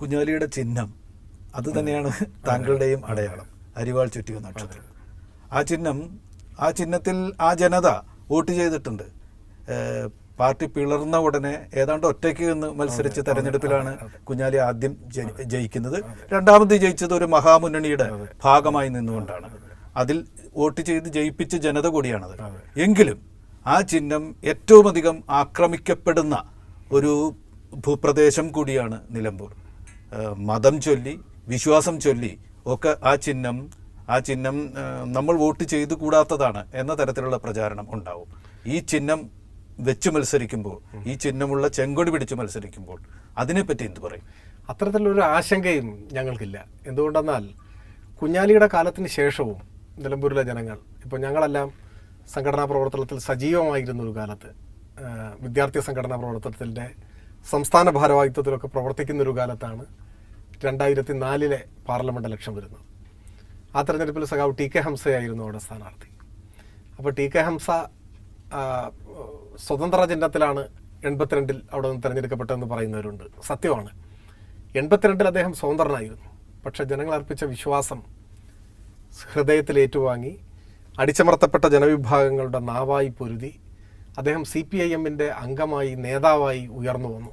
കുഞ്ഞാലിയുടെ ചിഹ്നം. അത് തന്നെയാണ് താങ്കളുടെയും അടയാളം. അരിവാൾ ചുറ്റിയ നക്ഷത്രം. ആ ചിഹ്നം ആ ചിഹ്നത്തിൽ ആ ജനത വോട്ട് ചെയ്തിട്ടുണ്ട്. പാർട്ടി പിളർന്ന ഉടനെ ഏതാണ്ട് ഒറ്റയ്ക്ക് നിന്ന് മത്സരിച്ച് തെരഞ്ഞെടുപ്പിലാണ് കുഞ്ഞാലി ആദ്യം ജയിക്കുന്നത്. രണ്ടാമത് ജയിച്ചത് ഒരു മഹാമുന്നണിയുടെ ഭാഗമായി നിന്നുകൊണ്ടാണ്. അതിൽ വോട്ട് ചെയ്ത് ജയിപ്പിച്ച ജനത കൂടിയാണത്. എങ്കിലും ആ ചിഹ്നം ഏറ്റവും അധികം ആക്രമിക്കപ്പെടുന്ന ഒരു ഭൂപ്രദേശം കൂടിയാണ് നിലമ്പൂർ. മതം ചൊല്ലി വിശ്വാസം ചൊല്ലി ഒക്കെ ആ ചിഹ്നം ആ ചിഹ്നം നമ്മൾ വോട്ട് ചെയ്തു കൂടാത്തതാണ് എന്ന തരത്തിലുള്ള പ്രചാരണം ഉണ്ടാവും. ഈ ചിഹ്നം വെച്ച് മത്സരിക്കുമ്പോൾ ഈ ചിഹ്നമുള്ള ചെങ്കൊടി പിടിച്ച് മത്സരിക്കുമ്പോൾ അതിനെപ്പറ്റി എന്ത് പറയും? അത്തരത്തിലൊരു ആശങ്കയും ഞങ്ങൾക്കില്ല. എന്തുകൊണ്ടെന്നാൽ കുഞ്ഞാലിയുടെ കാലത്തിന് ശേഷവും നിലമ്പൂരിലെ ജനങ്ങൾ ഇപ്പോൾ ഞങ്ങളെല്ലാം സംഘടനാ പ്രവർത്തനത്തിൽ സജീവമായിരുന്ന ഒരു കാലത്ത് വിദ്യാർത്ഥി സംഘടനാ പ്രവർത്തനത്തിന്റെ സംസ്ഥാന ഭാരവാഹിത്വത്തിലൊക്കെ പ്രവർത്തിക്കുന്ന ഒരു കാലത്താണ് രണ്ടായിരത്തി നാലിലെ പാർലമെന്റ് ഇലക്ഷൻ വരുന്നത്. ആ തെരഞ്ഞെടുപ്പിൽ സഖാവ് ടി കെ ഹംസയായിരുന്നു അവിടെ സ്ഥാനാർത്ഥി. അപ്പോൾ ടി കെ ഹംസ സ്വതന്ത്ര ചിഹ്നത്തിലാണ് എൺപത്തിരണ്ടിൽ അവിടെ നിന്ന് തിരഞ്ഞെടുക്കപ്പെട്ടതെന്ന് പറയുന്നവരുണ്ട്. സത്യമാണ്. എൺപത്തിരണ്ടിൽ അദ്ദേഹം സ്വതന്ത്രനായിരുന്നു. പക്ഷെ ജനങ്ങൾ അർപ്പിച്ച വിശ്വാസം ഹൃദയത്തിൽ ഏറ്റുവാങ്ങി അടിച്ചമർത്തപ്പെട്ട ജനവിഭാഗങ്ങളുടെ നാവായി പൊരുതി അദ്ദേഹം സി പി ഐ എമ്മിന്റെ അംഗമായി നേതാവായി ഉയർന്നു വന്നു.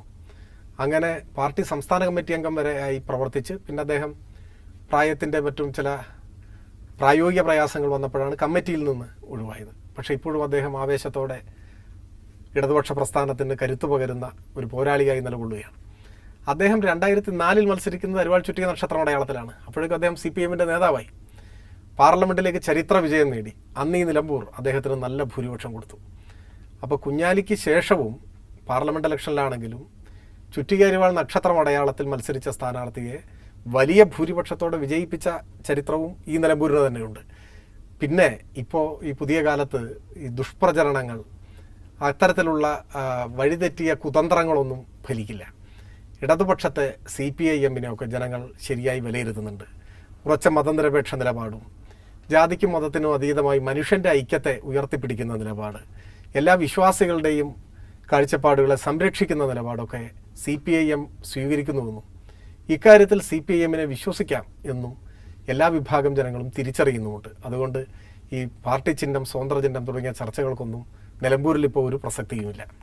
അങ്ങനെ പാർട്ടി സംസ്ഥാന കമ്മിറ്റി അംഗം വരെ ആയി പ്രവർത്തിച്ച് പിന്നെ അദ്ദേഹം പ്രായത്തിന്റെ മറ്റും ചില പ്രായോഗിക പ്രയാസങ്ങൾ വന്നപ്പോഴാണ് കമ്മിറ്റിയിൽ നിന്ന് ഒഴിവായത്. പക്ഷേ ഇപ്പോഴും അദ്ദേഹം ആവേശത്തോടെ ഇടതുപക്ഷ പ്രസ്ഥാനത്തിന് കരുത്തു പകരുന്ന ഒരു പോരാളിയായി നിലകൊള്ളുകയാണ്. അദ്ദേഹം രണ്ടായിരത്തി നാലിൽ മത്സരിക്കുന്നത് അരുവാൾ ചുറ്റിക നക്ഷത്രം അടയാളത്തിലാണ്. അപ്പോഴേക്കും അദ്ദേഹം സി പി എമ്മിന്റെ നേതാവായി. പാർലമെന്റിലേക്ക് ചരിത്ര വിജയം നേടി. അന്നീ നിലമ്പൂർ അദ്ദേഹത്തിന് നല്ല ഭൂരിപക്ഷം കൊടുത്തു. അപ്പോൾ കുഞ്ഞാലിക്ക് ശേഷവും പാർലമെന്റ് ഇലക്ഷനിലാണെങ്കിലും ചുറ്റികേരിവാൾ നക്ഷത്രം അടയാളത്തിൽ മത്സരിച്ച സ്ഥാനാർത്ഥിയെ വലിയ ഭൂരിപക്ഷത്തോടെ വിജയിപ്പിച്ച ചരിത്രവും ഈ നിലമ്പൂരിന് തന്നെയുണ്ട്. പിന്നെ ഇപ്പോൾ ഈ പുതിയ കാലത്ത് ഈ ദുഷ്പ്രചരണങ്ങൾ അത്തരത്തിലുള്ള വഴിതെറ്റിയ കുതന്ത്രങ്ങളൊന്നും ഫലിക്കില്ല. ഇടതുപക്ഷത്തെ സി പി ഐ എമ്മിനെയൊക്കെ ജനങ്ങൾ ശരിയായി വിലയിരുത്തുന്നുണ്ട്. ഉറച്ച മതനിരപേക്ഷ നിലപാടും ജാതിക്കും മതത്തിനും അതീതമായി മനുഷ്യന്റെ ഐക്യത്തെ ഉയർത്തിപ്പിടിക്കുന്ന നിലപാട് എല്ലാ വിശ്വാസികളുടെയും കാഴ്ചപ്പാടുകളെ സംരക്ഷിക്കുന്ന നിലപാടൊക്കെ സി പി ഐ എം സ്വീകരിക്കുന്നുവെന്നും ഇക്കാര്യത്തിൽ സി പി ഐ എമ്മിനെ വിശ്വസിക്കാം എന്നും എല്ലാ വിഭാഗം ജനങ്ങളും തിരിച്ചറിയുന്നുമുണ്ട്. അതുകൊണ്ട് ഈ പാർട്ടി ചിഹ്നം സ്വതന്ത്ര ചിഹ്നം തുടങ്ങിയ ചർച്ചകൾക്കൊന്നും നിലമ്പൂരിൽ ഇപ്പോൾ ഒരു പ്രസക്തിയുമില്ല.